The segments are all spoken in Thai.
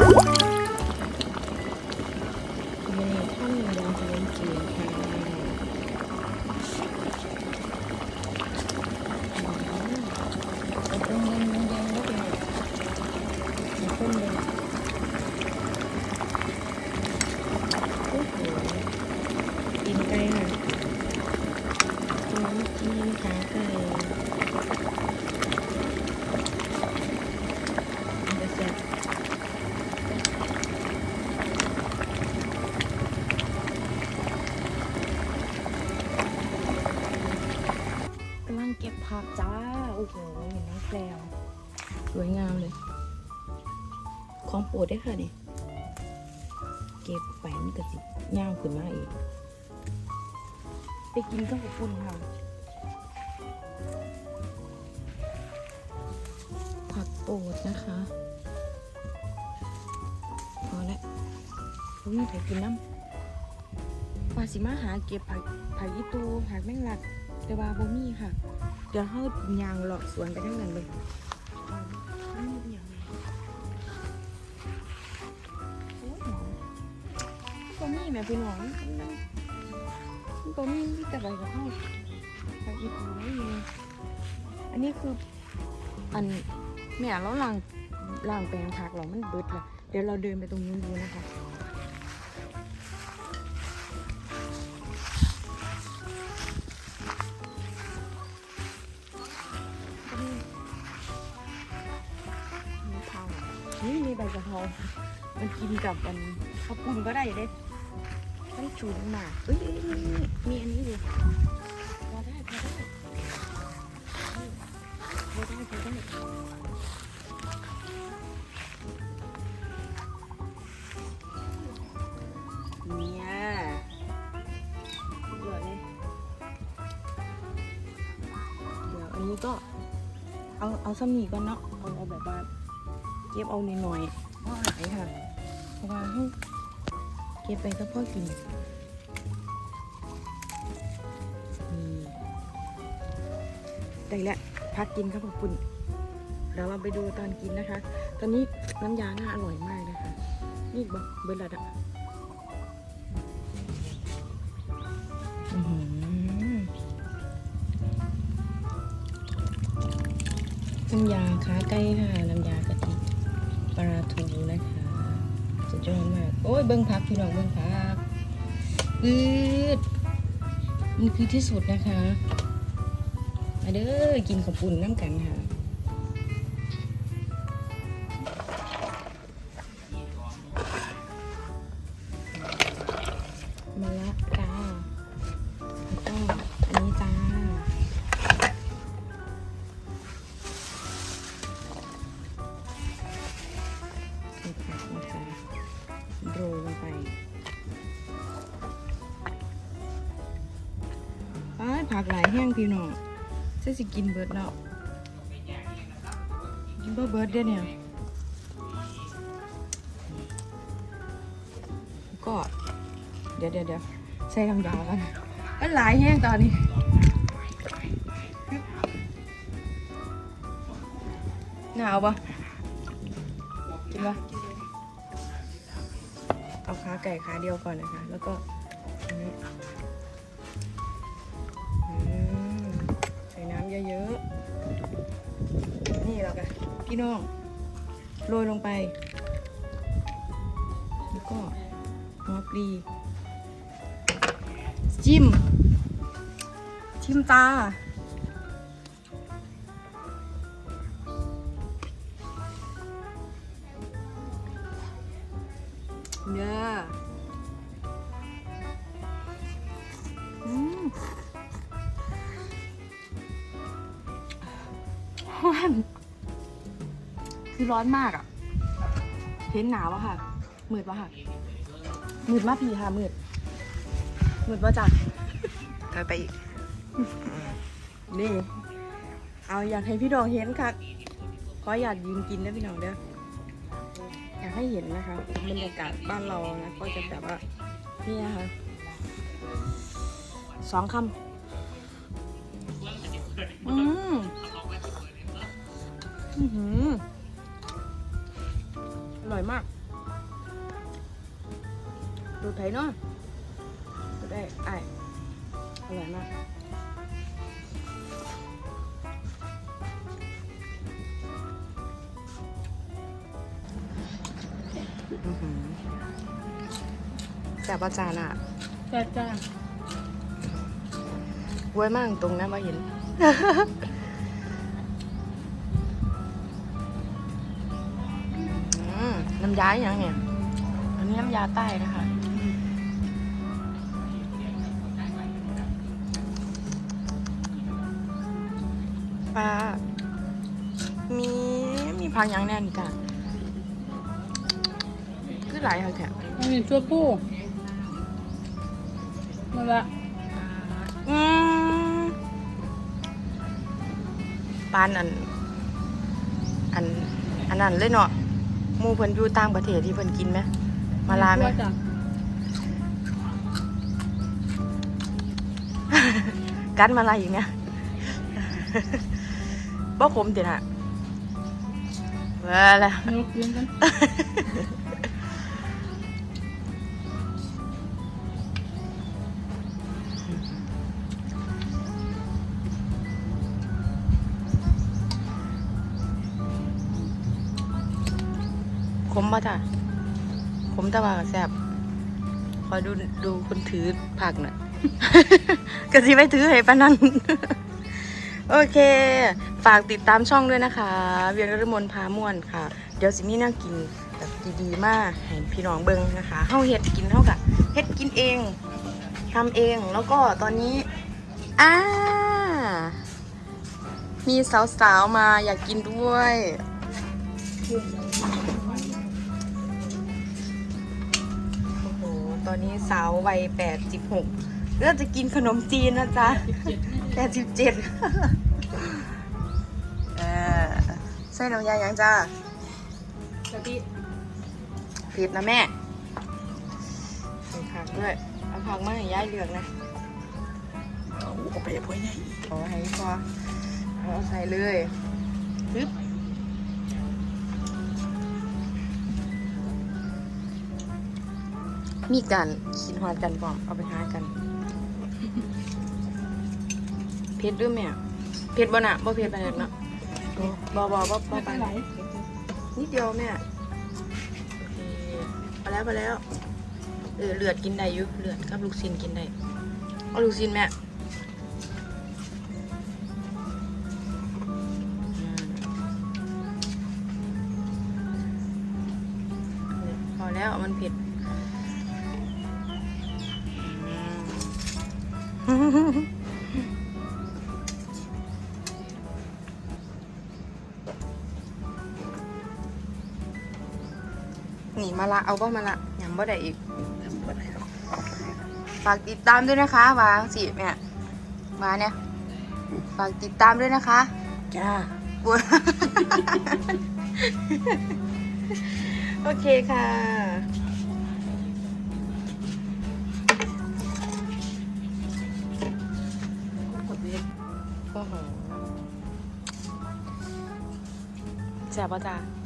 มีำลังเก็บผักจ้า โอ้โห เห็นน้องแพรวสวยงามเลย ของโปรดได้ค่ะนี่ เก็บไปมันก็สิย่างขึ้นมาอีก ไปกินข้าวกับปุ่นค่ะผักโปรดนะคะ พอแล้วอุ้ยไปกินน้ำปลาสิมาหาเก็บผักผักอีตูผักแมงลักแต่ว่าบ่มีค่ะ เดี๋ยวเฮายางเลาะสวนไปทั้งนั้นเลยอ่าไม่มีอหย่างเลยโอ้ยหมอบ่มีแม่พี่น้องมับ่มีมีแต่ใบกะเพราไปอีกไม่มีอันนี้คืออันแม่เราล้างล้างแปลงผักเรามันเบิดละเดี๋ยวเราเดินไปตรงนู้นดูนะคะ ใบกะเพรา มันกินกับมันข้าวปุ้นก็ได้เด้ต้องฉุนมากเอ้ยมีอันนี้อยู่พอได้พอได้พอได้พอได้เนี่ยเดี๋ยวเลยเดี๋ยวอันนี้ก็เอาเอาซ้ำนี่ก่อนเนาะเอาเอาแบบว่า เก็บเอาหน่อยๆเพราะหลายค่ะเพราะว่าให้เก็บไปก็พอกินนี่ได้แล้วพักกินครับขอบคุณเดี๋ยวเราไปดูตอนกินนะคะ ตอนนี้น้ำยาน่าอร่อยมากนะคะ นี่บะเบอร์ลัดอะน้ำยาขาไก่ค่ะน้ำยา ปลาทูนะคะสุดยอดมาก โอ้ยเบิ้งพักพี่น้องเบิ้งพักอืดมันคือที่สุดนะคะมาเด้อกินของปุ่นน้ำกันค่ะ พี่น้องใช่สิกินเบิร์ดเนาะกินบ่เบิร์ดเด้อเนี่ยก็เดี๋ยวเดี๋ยวเดี๋ยวใส่น้ำยากันมันหลายแห้งตอนนี้หนาวปะกินปะเอาขาไก่ขาเดียวก่อนนะคะ แล้วก็อันนี้ เยอะๆ นี่เรากันพี่น้องโรยลงไป แล้วก็หัวปลีจิ้ม จิ้มตา ร้อน คือร้อนมากอะ่ะ เห็นหนาวอะค่ะ มืดปะค่ะ มืดมากพี่ค่ะ มืด มืดปะจ้ะถอยไปอีก นี่ เอาอยากให้พี่ดองเห็นค่ะ ขออยากยืนกินนะพี่น้องเด้อ อยากให้เห็นนะคะบรรยากาศบ้านเรานะก็จะแบบว่า นี่นะคะสองคำ อืม อื้อหืออร่อยมากอดูไทยเนาะดูได้ไอ้ายอร่อยมาก อื้อหือแซ่บประจานอะจ้าจ้า ไว้มากตรงนะมาเห็น น้ำยาอหย่างเนี่ยอันนี้น้ำยาใต้นะคะ ปลา มีมีพักหยังแน่นจ้ะคือหลายค่ะแถวมันมีชั่วปูมาละอืมปานอัน อัน อันนั้นเลยเนาะ หมูเพิ่นอยู่ต่างประเทศที่เพิ่นกินไหมมาลาไหมจ้ะกัดมาลาอีกเนี่ยบ่ขมติน่ะเว้ยละ นกยืนกัน ขมป่ะจ้ะขมแต่ว่าแซ่บขอดูดูคนถือผักหน่อยกะสิไม่ถือให้ปานนั้นโอเค ฝากติดตามช่องด้วยนะคะ เวียนรมนพาม่วนค่ะ เดี๋ยวสิมีแน่ากินแบบดีๆ มากให้พี่น้องเบิงนะคะเฮาเฮ็ดกินเท่ากับเฮ็ดกินเองทำเองแล้วก็ตอนนี้อ่ามีสาวๆมาอยากกินด้วย อนนี้สาววัยแปดสิบหกเริ่มจะกินขนมจีนนะจ๊ะแปดสิบเจ็ดเออใส่น้ำยายังจ้ากะทิผิดนะแม่ใส่ผักด้วย เอาผักมาให้ย้ายเลือกนะเอาเอาไปพ่อใหญ่ขอให้พอเอาใส่เลยปึ๊บ มีกันคิดฮอดกันพร้อมเอาไปหากันเผ็ดด้วยแม่เผ็ดบ่น่ะบ่เผ็ดไปานนั้นเนาะบ่บ่บ่บ่ไม่ไปเป็นไรนิดเดียวแม่โอเคพอแล้วพอแล้วเออเลือดกินได้อยู่เลือดกับลูกชิ้นกินได้เอาลูกชิ้นแม่อืมเนี่ยพอแล้วมันเผ็ด นี่มาละเอาบ่มาละยำบ่ได้อีกบ่ได้หรอกฝากติดตามด้วยนะคะวางสิแม่มาเนี่ยฝากติดตามด้วยนะคะจ้าบัวโอเคค่ะกดเล็กโอ้โหแซ่บป่ะจ้าอ่า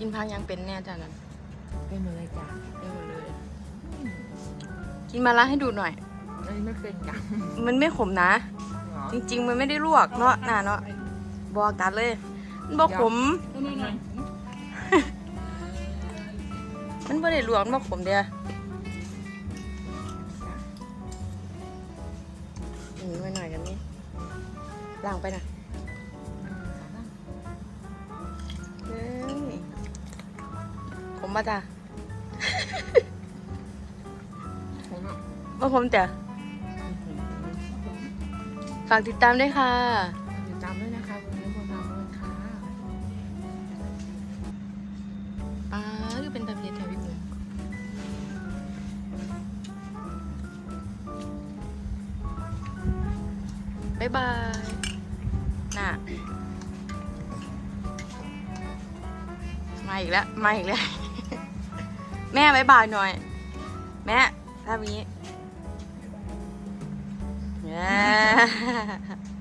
กินพังยังเป็นแน่จ้านั้นเป็นหมดเลยจ้ะได้หมดเลย กินมาละให้ดูหน่อย อันนี้ไม่เป็นจ้ะมันไม่ขมนะจริง ๆ มันไม่ได้ลวกเนาะน่ะเนาะบอกกันเลย มันบอกขมก็ไม่หน่อยมันไม่ได้ลวกมันบอกขมเดียวอืมไว้หน่อยกันนี่ล้างไปนะ มมาจ้ะผมอะบ่ขมจ้ะฝากติดตามด้วยค่ะ ติดตามด้วยนะคะวันนี้ผมทำเลยค่ะอ่าคือเป็นตะเพียนแถวพี่บุ๋มบ๊ายบายน่ะมาอีกแล้ว มาอีกแล้ว แม่บายบายหน่อย แม่ถ้ามีแม่ค่ะ